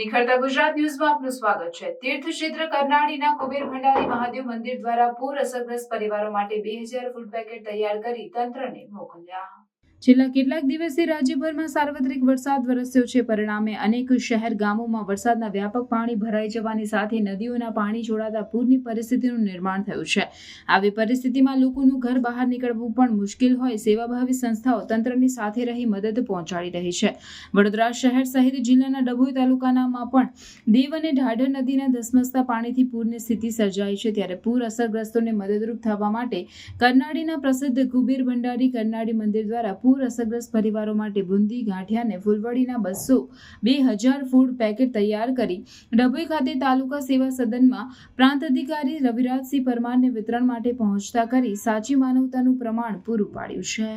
નિખરતા ગુજરાત ન્યૂઝમાં આપનું સ્વાગત છે. તીર્થ ક્ષેત્ર કરનાળીના કુબેર ભંડારી મહાદેવ મંદિર દ્વારા પૂર અસરગ્રસ્ત પરિવારો માટે બે હજાર ફૂડ પેકેટ તૈયાર કરી તંત્રને મોકલ્યા. છેલ્લા કેટલાક દિવસથી રાજ્યભરમાં સાર્વત્રિક વરસાદ વરસ્યો છે. પરિણામે અનેક શહેર ગામોમાં વરસાદના વ્યાપક પાણી ભરાઈ જવાની સાથે નદીઓના પાણી જોડાતા પૂરની પરિસ્થિતિનું નિર્માણ થયું છે. આવી પરિસ્થિતિમાં લોકોનું ઘર બહાર નીકળવું પણ મુશ્કેલ હોય સેવાભાવી સંસ્થાઓ તંત્રની સાથે રહી મદદ પહોંચાડી રહી છે. વડોદરા શહેર સહિત જિલ્લાના ડભોઈ તાલુકાનામાં પણ દેવ અને ઢાઢર નદીના ધસમસતા પાણીથી પૂરની સ્થિતિ સર્જાઈ છે. ત્યારે પૂર અસરગ્રસ્તોને મદદરૂપ થવા માટે કરનાળીના પ્રસિદ્ધ કુબેર ભંડારી કરનાળી મંદિર દ્વારા પૂર અસરગ્રસ્ત પરિવારો માટે બુંદી, ગાંઠિયા અને ફૂલવડીના બસો બે હજાર ફૂડ પેકેટ તૈયાર કરી ડભોઈ ખાતે તાલુકા સેવા સદનમાં પ્રાંત અધિકારી રવિરાજસિંહ પરમારને વિતરણ માટે પહોંચતા કરી સાચી માનવતાનું પ્રમાણ પૂરું પાડ્યું છે.